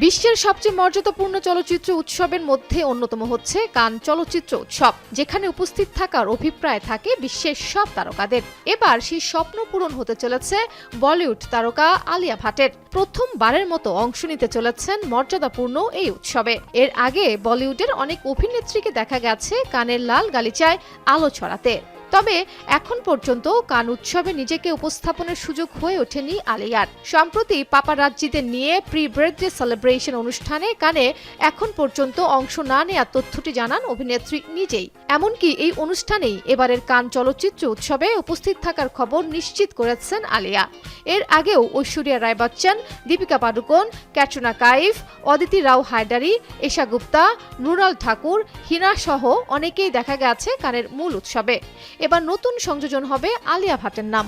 বিশ্বের সবচেয়ে মর্যাদাপূর্ণ চলচ্চিত্র উৎসবের মধ্যে অন্যতম হচ্ছে কান চলচ্চিত্র উৎসব, যেখানে উপস্থিত থাকার অভিপ্রায় থাকে বিশ্বের সব তারকাদের। এবার সেই স্বপ্ন পূরণ হতে চলেছে বলিউড তারকা আলিয়া ভাটের। প্রথমবারের মতো অংশ নিতে চলেছেন মর্যাদাপূর্ণ এই উৎসবে। এর আগে বলিউডের অনেক অভিনেত্রীকে দেখা গেছে কানের লাল গালিচায় আলো ছড়াতে। তবে এখন পর্যন্ত কান উৎসবে নিজেকে উপস্থাপনের সুযোগ হয়ে ওঠেনি আলিয়ার। সম্প্রতি পাপারাজ্জিদের নিয়ে প্রি বার্থডে সেলিব্রেশন অনুষ্ঠানে কানে এখন পর্যন্ত অংশ না নেওয়ার তথ্যটি জানান অভিনেত্রী নিজেই। এমনকি এই অনুষ্ঠানেই এবারের কান চলচ্চিত্র উৎসবে উপস্থিত থাকার খবর নিশ্চিত করেছেন আলিয়া। এর আগেও ঐশ্বরিয়া রায় বচ্চন, দীপিকা পাডুকোন, ক্যাটরিনা কাইফ, অদিতি রাও হায়দারি, এশা গুপ্তা মৃণাল ঠাকুর, হিনা সহ অনেকেই দেখা গেছে কানের মূল উৎসবে। এবার নতুন সংযোজন হবে আলিয়া ভাটের নাম।